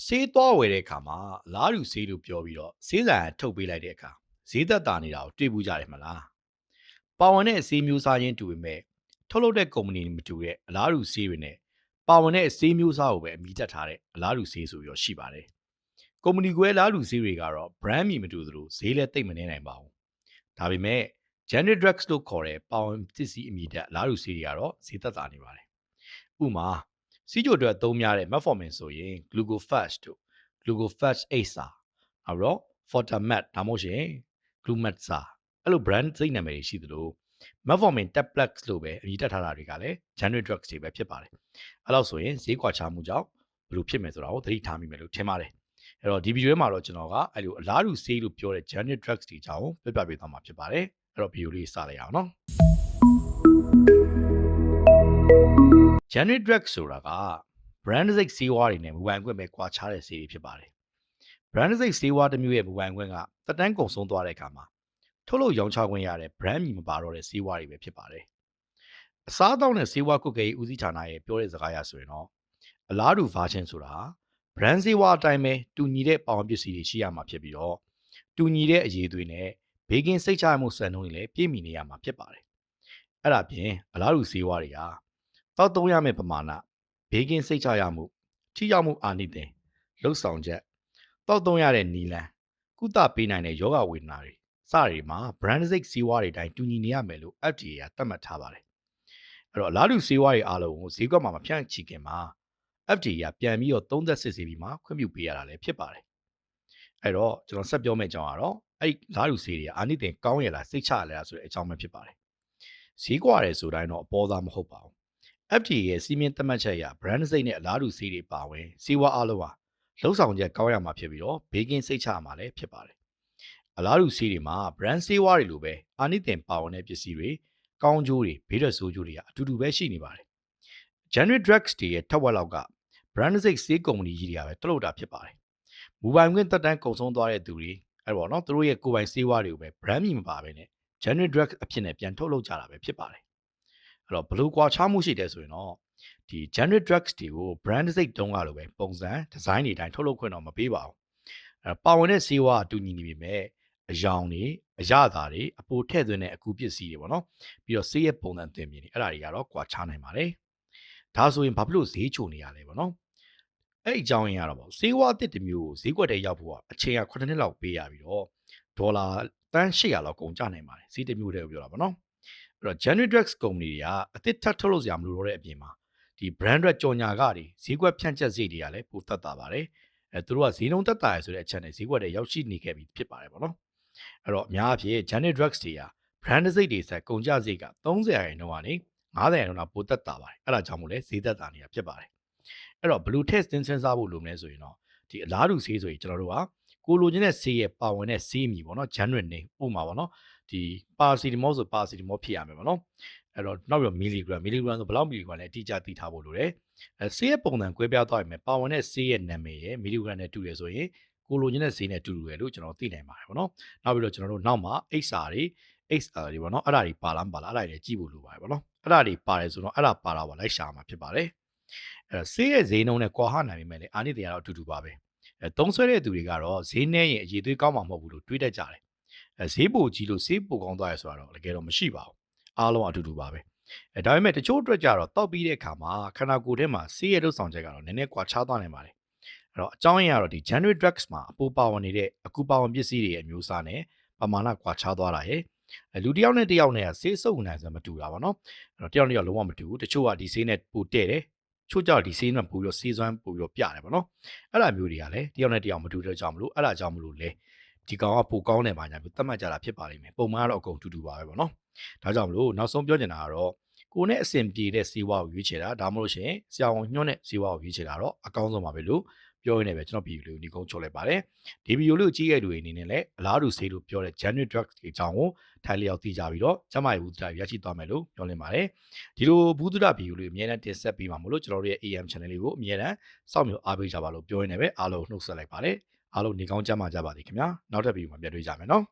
ဆေးသွားဝယ်တဲ့အခါမှာအလားတူဆေးလို့ပြောပြီးတော့ဆေးဆိုင်ကထုတ်ပေးလိုက်တဲ့အခါဈေးသက်သာနေတာကိုတွေ့ဘူးကြတယ်မလားပါဝင်တဲ့ဆေးမျိုးစားချင်းတူပေမဲ့ထုတ်လုပ်တဲ့ကုမ္ပဏီမတူတဲ့အလားတူဆေးတွေနဲ့ပါဝင်တဲ့ဆေးမျိုးစားကိုပဲအမိတက်ထားတဲ့အလားတူဆေးဆိုပြီးတော့ရှိပါတယ်ကုမ္ပဏီကွဲအလားတူဆေးတွေကတော့ brand မီမတူသလိုဈေးလည်းတိတ်မနေနိုင်ပါဘူးဒါပေမဲ့ generic drugs လို့ခေါ်တဲ့ပါဝင်ပစ္စည်းအမိတက်အလားတူဆေးတွေကတော့ဈေးသက်သာနေပါတယ်ဥပမာ စီးကြိုအတွက်သုံးများတဲ့ metformin ဆိုရင် glucofast တို့ glucofast XR နောက်တော့ fortamat ဒါမှမဟုတ်ရင် glumetza အဲ့လို brand စိတ်နာမည်တွေရှိသလို metformin tablet လို့ပဲအမည်တက်ထားတာတွေကလည်း generic drugs တွေပဲဖြစ်ပါတယ်အဲ့လောက်ဆိုရင်ဈေးကွာခြားမှုကြောင့်ဘယ်လိုဖြစ်မယ်ဆိုတာကိုသတိထားမိမယ်လို့ထင်ပါတယ်အဲ့တော့ဒီဗီဒီယိုထဲမှာတော့ကျွန်တော်ကအဲ့လိုအလားတူဆေးလို့ပြောတဲ့ generic drugs တွေအကြောင်းပြပြပေးသွားမှာဖြစ်ပါတယ်အဲ့တော့ဗီဒီယိုလေးစလိုက်အောင်နော် generic drug ဆိုတာက brand စိတ်ဆေးဝါးတွေနဲ့မူပိုင်ခွင့်ပဲကွာခြားတဲ့ဆေးတွေဖြစ်ပါတယ် brand စိတ်ဆေးဝါးတစ်မျိုးရဲ့မူပိုင်ခွင့်ကတက်တန်းကုန်ဆုံးသွားတဲ့အခါမှာထုတ်လုပ်ရောင်းချခွင့်ရတဲ့ brand မီမပါတော့တဲ့ဆေးဝါးတွေပဲဖြစ်ပါတယ်အစားအသောက်နဲ့ဆေးဝါးကုတ်ကဲဦးစီးဌာနရဲ့ပြောတဲ့စကားအရဆိုရင်တော့အလားတူ version ဆိုတာ brand ဆေးဝါးအတိုင်းပဲတူညီတဲ့ပေါင်ပစ္စည်းတွေရှိရမှာဖြစ်ပြီးတော့တူညီတဲ့အရေးသွေးနဲ့ဘေးကင်းစိတ်ချမှုစံနှုန်းတွေလည်းပြည့်မီနေရမှာဖြစ်ပါတယ်အဲ့ဒါပြင်အလားတူဆေးဝါးတွေက တောက်သုံးရမယ့်ပမာဏဘေးကင်းစိတ်ချရမှုထိရောက်မှုအာနိသင်လှုပ်ဆောင်ချက်တောက်သုံးရတဲ့နီလန်ကုသပေးနိုင်တဲ့ယောဂဝေဒနာတွေစတွေမှာ brand စိတ်စီးပွားတွေတိုင်းတူညီနေရမယ်လို့ FDA ကသတ်မှတ်ထားပါတယ်အဲ့တော့အလားတူစီးပွားတွေအားလုံးကိုဈေးကွက်မှာမဖြန့်ချီခင်မှာ FDA ကပြန်ပြီးတော့သုံးသက်စစ်ဆေးပြီးမှခွင့်ပြုပေးရတာလည်းဖြစ်ပါတယ်အဲ့တော့ကျွန်တော်ဆက်ပြောမယ့်အကြောင်းကတော့အဲ့လားတူစီးတွေကအာနိသင်ကောင်းရလားစိတ်ချရလားဆိုတဲ့အကြောင်းပဲဖြစ်ပါတယ်ဈေးကွာတယ်ဆိုတိုင်းတော့အပေါ်သားမဟုတ်ပါဘူး FDA ရဲ့စီးမင်းသတ်မှတ်ချက်အရ brand စိတ်နဲ့အလားတူဆေးတွေပါဝင်စီးဝါအလုံးဟာလှုပ်ဆောင်ချက်ကောင်းရမှာဖြစ်ပြီးတော့ဘေးကင်းစိတ်ချရမှာလည်းဖြစ်ပါတယ်။အလားတူဆေးတွေမှာ brand ဆေးဝါးတွေလိုပဲအာနိသင်ပါဝင်တဲ့ပစ္စည်းတွေကောင်းကျိုးတွေဘေးထွက်ဆိုးကျိုးတွေကအတူတူပဲရှိနေပါတယ်။ generic drugs တွေရဲ့ထက်ဝက်လောက်က brand စိတ်ဆေးကုမ္ပဏီကြီးတွေကပဲတလို့တာဖြစ်ပါတယ်။မူပိုင်ခွင့်တက်တန်းကုန်ဆုံးသွားတဲ့သူတွေအဲ့ပေါ့နော်သူတို့ရဲ့ကိုယ်ပိုင်ဆေးဝါးတွေကိုပဲ brand မီမပါပဲနဲ့ generic drug အဖြစ်နဲ့ပြန်ထုတ်လုပ်ကြတာပဲဖြစ်ပါတယ်။ အဲ့တော့ဘလို့ကွာခြားမှုရှိတယ်ဆိုရင်တော့ဒီ generic drugs တွေကို brand စိတ်တုံးရလိုပဲပုံစံ design တွေတိုင်းထုတ်လုပ်ခွင့်တော့မပေးပါဘူး။အဲ့ပါဝင်တဲ့ဆေးဝါးအတူညီနေပြီမဲ့အယောင်တွေအရသာတွေအပိုထည့်သွင်းတဲ့အကူပစ္စည်းတွေပေါ့နော်။ပြီးတော့ဆေးရဲ့ပုံစံသင်မြင်တွေအဲ့ဒါတွေကတော့ကွာခြားနိုင်ပါတယ်။ဒါဆိုရင်ဘာဖြစ်လို့ဈေးချိုနေရလဲပေါ့နော်။အဲ့ဒီအကြောင်းရင်းကတော့ပေါ့ဆေးဝါးအသစ်တစ်မျိုးကိုဈေးကွက်ထဲရောက်ဖို့ကအချိန်က9နှစ်လောက်ပေးရပြီးတော့ဒေါ်လာတန်း800လောက်ကုန်ကျနိုင်ပါတယ်ဈေးတစ်မျိုးတည်းကိုပြောတာပေါ့နော် အဲ့တော့ Generic Drugs Company တွေကအသစ်ထပ်ထုတ်လို့စရာမလိုတော့တဲ့အပြင်မှာဒီ branded ကြော်ညာကတွေဈေးကွက်ဖြန့်ချက်ဈေးတွေကလည်းပိုသက်သာပါတယ်အဲသူတို့ကဈေးနှုန်းသက်သာရဆိုတဲ့အချက်နဲ့ဈေးကွက်တွေရောက်ရှိနေခဲ့ပြီဖြစ်ပါတယ်ပေါ့နော်အဲ့တော့အများအပြား Generic Drugs တွေက brand ဈေးတွေဆက်ကုန်ကျဈေးက30ရာခိုင်နှုန်းကနေ90ရာခိုင်နှုန်းလောက်ပိုသက်သာပါတယ်အဲ့ဒါကြောင့်မို့လဲဈေးသက်သာနေတာဖြစ်ပါတယ်အဲ့တော့ blue test တင်စဉ်းစားဖို့လိုမလဲဆိုရင်တော့ဒီအလားတူဆေးဆိုရင်ကျွန်တော်တို့က ကိုလိုချင်တဲ့ဆေးရဲ့ပါဝင်တဲ့ဆေးအမည်ပေါ့နော် generic name ဥပမာပေါ့နော်ဒီပါစီတီမောဆိုပါစီတီမောဖြစ်ရမယ်ပေါ့နော်အဲ့တော့နောက်ပြီးတော့မီလီဂရမ်မီလီဂရမ်ဆိုဘယ်လောက်မီလီဂရမ်လဲအတိအကျသိထားဖို့လိုတယ်အဲဆေးရဲ့ပုံစံကွဲပြားသွားရင်ပဲပါဝင်တဲ့ဆေးရဲ့နာမည်ရဲ့မီလီဂရမ်နဲ့တူတယ်ဆိုရင်ကိုလိုချင်တဲ့ဆေးနဲ့တူတူရလို့ကျွန်တော်သိနိုင်ပါတယ်ပေါ့နော်နောက်ပြီးတော့ကျွန်တော်တို့နောက်မှာ XR တွေ XR တွေပေါ့နော်အဲ့ဒါတွေပါလားမပါလားအဲ့ဒါတွေကြည့်ဖို့လိုပါတယ်ပေါ့နော်အဲ့ဒါတွေပါတယ်ဆိုတော့အဲ့ဒါပါတာပါလိုက်ရှာမှာဖြစ်ပါတယ်အဲ့တော့ဆေးရဲ့ဈေးနှုန်းနဲ့ကွာဟနိုင်ပေမဲ့လည်းအာနိတရားတော့အတူတူပါပဲ အဲသုံးဆွဲတဲ့သူတွေကတော့ဈေးနှဲရင်အရေးသွေးကောင်းမှာမဟုတ်ဘူးလို့တွေးတတ်ကြတယ်အဲဈေးပိုကြီးလို့ဈေးပိုကောင်းသွားရဆိုတော့တကယ်တော့မရှိပါဘူးအားလုံးအတူတူပါပဲအဲဒါပေမဲ့တချို့အတွက်ကြတော့တောက်ပြီးတဲ့အခါမှာခန္ဓာကိုယ်ထဲမှာဆေးရတဲ့ဆောင်ချက်ကတော့နည်းနည်းကွာခြားသွားနိုင်ပါတယ်အဲ့တော့အကြောင်းရင်းကတော့ဒီ generic drugs မှာအပူပါဝင်နေတဲ့အကူပါဝင်ပစ္စည်းတွေရဲ့အမျိုးအစားနဲ့ပမာဏကွာခြားသွားတာရဲ့လူတစ်ယောက်နဲ့တစ်ယောက်နဲ့ဆေးစုပ်နိုင်စမတူတာပါနော်အဲ့တော့တစ်ယောက်နဲ့တစ်ယောက်လုံးဝမတူဘူးတချို့ကဒီဆေးနဲ့ပူတဲ့တယ် ချို့ကြောင့်ဒီဆေးနဲ့ပူပြီးတော့ဆေးစွမ်းပူပြီးတော့ပြတယ်ပေါ့နော်အဲ့လိုမျိုးတွေကလည်းတယောက်နဲ့တယောက်မတူတဲ့ကြောင့်မလို့အဲ့ဒါကြောင့်မလို့လေဒီကောင်ကပိုကောင်းတယ်ပါညာမျိုးသတ်မှတ်ကြတာဖြစ်ပါလိမ့်မယ်ပုံမှန်ကတော့အကုန်တူတူပါပဲပေါ့နော်ဒါကြောင့်မလို့နောက်ဆုံးပြောချင်တာကတော့ကိုနဲ့အဆင်ပြေတဲ့စီးပွားကိုရွေးချယ်တာဒါမှမဟုတ်ရှင်ဆရာဝန်ညွှန်းတဲ့စီးပွားကိုရွေးချယ်တာတော့အကောင်းဆုံးပါပဲလို့ ပြောရင်းနဲ့ပဲကျွန်တော်ဗီဒီယိုလေးကိုညီကုန်းချုပ်လိုက်ပါတယ်ဒီဗီဒီယိုလေးကိုကြည့်ရတဲ့လူတွေအနေနဲ့လည်းအလားတူဆေးလို့ပြောတဲ့ generic drugs တွေအကြောင်းကိုထိုင်လျောက်သိကြပြီးတော့ကျမရဲ့ဘူးဒရာရရှိသွားမယ်လို့ပြောလင်းပါတယ်ဒီလိုဘူးဒရာဗီဒီယိုလေးအများနဲ့တင်ဆက်ပေးမှာမလို့ကျွန်တော်တို့ရဲ့ AM channel လေးကိုအများနဲ့စောင့်မျှော်အားပေးကြပါလို့ပြောရင်းနဲ့ပဲအားလုံးနှုတ်ဆက်လိုက်ပါတယ်အားလုံးနေကောင်းကြမှာကြပါသည်ခင်ဗျာနောက်ထပ်ဗီဒီယိုမှာပြန်တွေ့ကြမယ်နော်